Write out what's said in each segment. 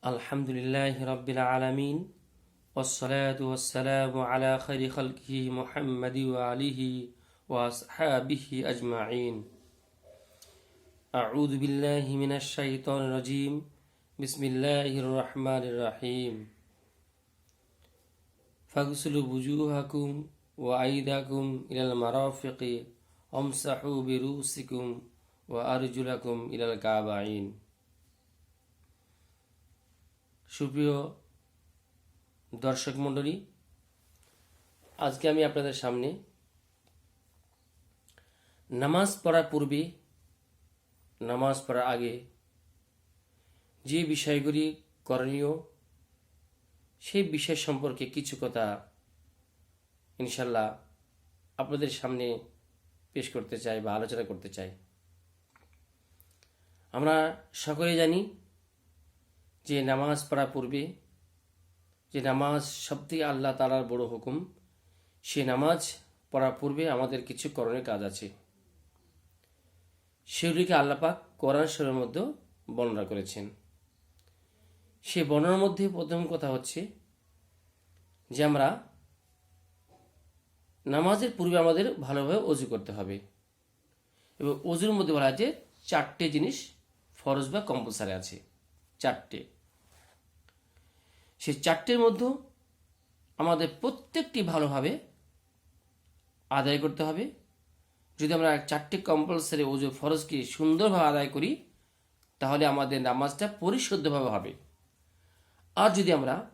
الحمد لله رب العالمين والصلاة والسلام على خير خلقه محمد وعليه وأصحابه أجمعين. أعوذ بالله من الشيطان الرجيم. بسم الله الرحمن الرحيم. فاغسلوا وجوهكم وأيديكم إلى المرافق وامسحوا برؤوسكم وأرجلكم إلى الكعبين. সুপ্রিয় দর্শক মণ্ডলী, আজকে আমি আপনাদের সামনে নামাজ পড়ার পূর্বে, নামাজ পড়ার আগে যে বিষয়গুলি করণীয়, সেই বিষয় সম্পর্কে কিছু কথা ইনশাল্লাহ আপনাদের সামনে পেশ করতে চাই বা আলোচনা করতে চাই। আমরা সকলে জানি যে নামাজ পড়া পূর্বে, যে নামাজ সবথেকে আল্লাহ তালার বড় হুকুম, সে নামাজ পড়ার পূর্বে আমাদের কিছু করণের কাজ আছে। সেগুলিকে আল্লাপাক কোরআন শরীরের মধ্যে বর্ণনা করেছেন। সে বর্ণনার মধ্যে প্রথম কথা হচ্ছে যে আমরা নামাজের পূর্বে আমাদের ভালোভাবে অজু করতে হবে এবং অজুর মধ্যে বলা আছে চারটে জিনিস ফরজ বা কম্পালসারি আছে। চারটে। সেই চারটের মধ্যে আমাদের প্রত্যেকটি ভালোভাবে আদায় করতে হবে। যদি আমরা চারটে কম্পালসারি ওজু ফরজকে সুন্দরভাবে আদায় করি, তাহলে আমাদের নামাজটা পরিশুদ্ধভাবে হবে। আর যদি আমরা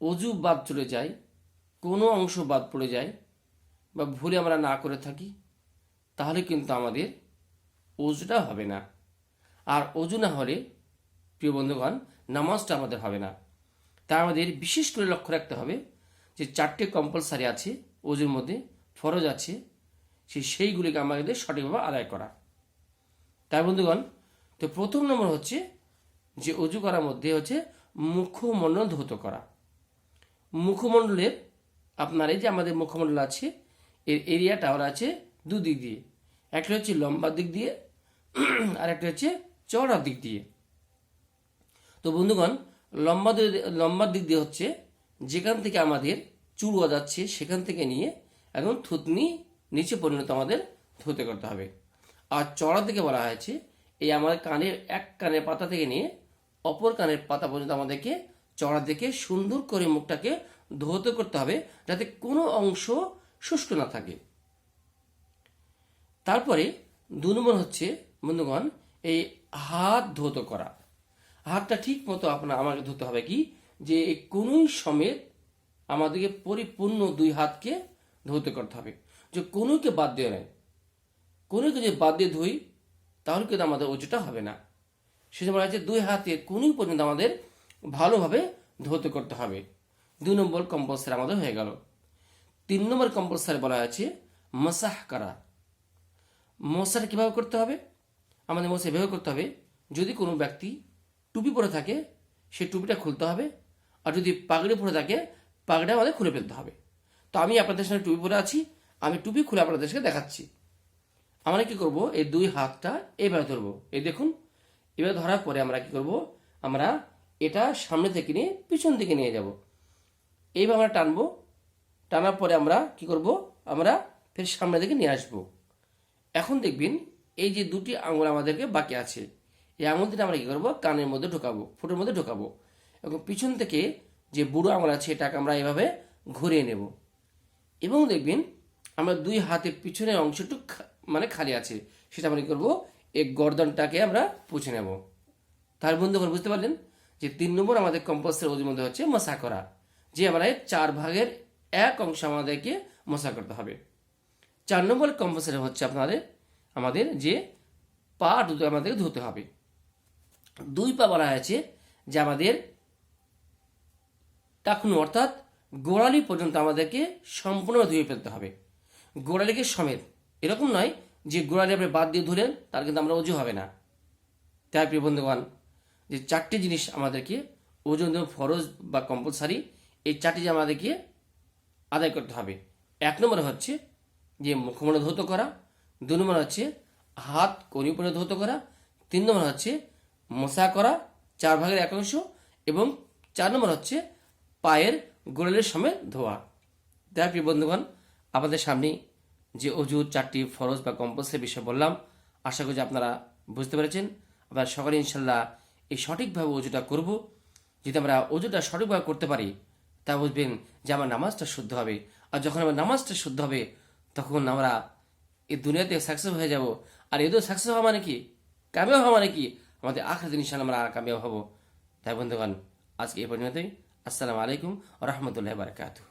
অজু বাদ চলে যাই, কোনো অংশ বাদ পড়ে যায় বা ভুলে আমরা না করে থাকি, তাহলে কিন্তু আমাদের অজুটা হবে না। আর অজু না হলে, প্রিয় বন্ধুগণ, নামাজটা আমাদের হবে না। তাই আমাদের বিশেষ করে লক্ষ্য রাখতে হবে যে চারটে কম্পালসারি আছে অজুর মধ্যে ফরজ আছে সেই সেইগুলিকে আমাদের সঠিকভাবে আদায় করা। তাই বন্ধুগণ, তো প্রথম নম্বর হচ্ছে যে অজু করার মধ্যে হচ্ছে মুখমণ্ডল ধৌত করা। মুখমণ্ডলের আপনার এই যে আমাদের মুখমণ্ডল আছে, এর এরিয়াটা ওরা আছে দুদিক দিয়ে। একটা হচ্ছে লম্বা দিক দিয়ে, আর একটা হচ্ছে চওড়া দিক দিয়ে। তো বন্ধুগণ লম্বা লম্বার দিক দিয়ে হচ্ছে যেখান থেকে আমাদের চুল যাচ্ছে সেখান থেকে নিয়ে একদম থুতনি নিচে পরিণত আমাদের ধুতে করতে হবে। আর চড়া দিকে বলা হয়েছে, এই আমাদের কানের এক কানের পাতা থেকে নিয়ে অপর কানের পাতা পর্যন্ত আমাদেরকে চড়া দিকে সুন্দর করে মুখটাকে ধৌত করতে হবে যাতে কোনো অংশ শুষ্ক না থাকে। তারপরে দু নম্বর হচ্ছে, বন্ধুগণ, এই হাত ধৌত করা। হাতটা ঠিক মতো আপনার আমাকে ধরতে হবে কি? যে কোনোই সমেত আমাদেরকে পরিপূর্ণ দুই হাতকে ধৌত করতে হবে। যে কোনোকে বাদ দিয়ে নয়। কোনোকে যদি বাদ দিয়ে ধুই, তাহলে কিন্তু আমাদের ওজুটা হবে না। সেজন্য বলা হচ্ছে দুই হাতে কোনোই পর্যন্ত আমাদের ভালোভাবে ধৌত করতে হবে। দুই নম্বর কম্পালসারি আমাদের হয়ে গেল। তিন নম্বর কম্পালসারি বলা হয়েছে মসাহ করা। মশাটা কীভাবে করতে হবে? আমাদের মশা এভাবে করতে হবে? যদি কোনো ব্যক্তি টুপি পরে থাকে, সে টুপিটা খুলতে হবে আর যদি পাগড়ি পরে থাকে পাগড়ি আমাদের খুলে ফেলতে হবে। তো আমি আপনাদের সামনে টুপি পরে আছি, আমি টুপি খুলে আপনাদের সাথে দেখাচ্ছি। আমরা কি করব? এই দুই হাতটা এইভাবে ধরবো। এই দেখুন, এভাবে ধরার পরে আমরা কি করব? আমরা এটা সামনে থেকে নিয়ে পিছন দিকে নিয়ে যাব। এইভাবে আমরা টানবো, টানার পরে আমরা কি করব? আমরা ফের সামনে দিকে নিয়ে আসব। এখন দেখবেন এই যে দুটি আঙুল আমাদেরকে বাকি আছে। এই আঙুল দিয়ে আমরা কী করব? কানের মধ্যে ঢোকাবো, ফুটোর মধ্যে ঢোকাবো। এবং পিছন থেকে যে বুড়ো আঙুল আছে, এটাকে আমরা এভাবে ঘুরিয়ে নেব। এবং দেখবেন, আমরা দুই হাতের পিছনের অংশটুক মানে খালি আছে। সেটা আমরা কি করব? এই গর্দনটাকে আমরা পুছে নেব। তার বন্ধুগণ, বুঝতে পারলেন? যে তিন নম্বর আমাদের কম্পালসারি ওদের মধ্যে হচ্ছে মশা করা, যে আমরা চার ভাগের এক অংশ আমাদেরকে মশা করতে হবে। চার নম্বর কম্পালসারি হচ্ছে আপনাদের, আমাদের যে পা দুটো আমাদেরকে ধুতে হবে। দুই পা বলা হয়েছে যে আমাদের টাকুন, অর্থাৎ গোড়ালি পর্যন্ত আমাদেরকে সম্পূর্ণ ধুয়ে ফেলতে হবে। গোড়ালিকে সমেত। এরকম নয় যে গোড়ালি আপনি বাদ দিয়ে ধুলেন, তার কিন্তু আমরা অজু হবে না। তাই প্রিয় বন্ধুগণ, যে চারটি জিনিস আমাদেরকে ওজন দেওয়া, ফরজ বা কম্পালসারি এই চারটি আমাদেরকে আদায় করতে হবে। এক নম্বর হচ্ছে যে মুখমণ্ডল ধৌত করা, দু নম্বর হচ্ছে হাত কনি ধৌত করা, তিন নম্বর হচ্ছে মশা করা, চার ভাগের এক অংশ এবং চার নম্বর হচ্ছে পায়ের গোড়ালের সময় ধোয়া। তাই প্রিয় বন্ধুগণ আমাদের সামনে যে অজুর চারটি ফরজ বা কম্পালসারি বিষয় বললাম, আশা করি আপনারা বুঝতে পেরেছেন। আপনারা সকালে ইনশাল্লাহ এই সঠিকভাবে অজুটা করব। যদি আমরা অজুটা সঠিকভাবে করতে পারি, তা বুঝবেন যে আমার নামাজটা শুদ্ধ হবে। আর যখন আমার নামাজটা শুদ্ধ হবে, তখন আমরা এই দুনিয়াতে সাকসেস হয়ে যাব। আর এদের সাকসেস হওয়া মানে কি? কামিয়াব হওয়া মানে কি? আমাদের আখের দিন ইনশাল্লাহ আমরা কামিয়াব হব। তাই বন্ধুগণ, আজকে এই পর্যন্তই। আসসালামু আলাইকুম রহমতুল্লাহ বারকাতুহ।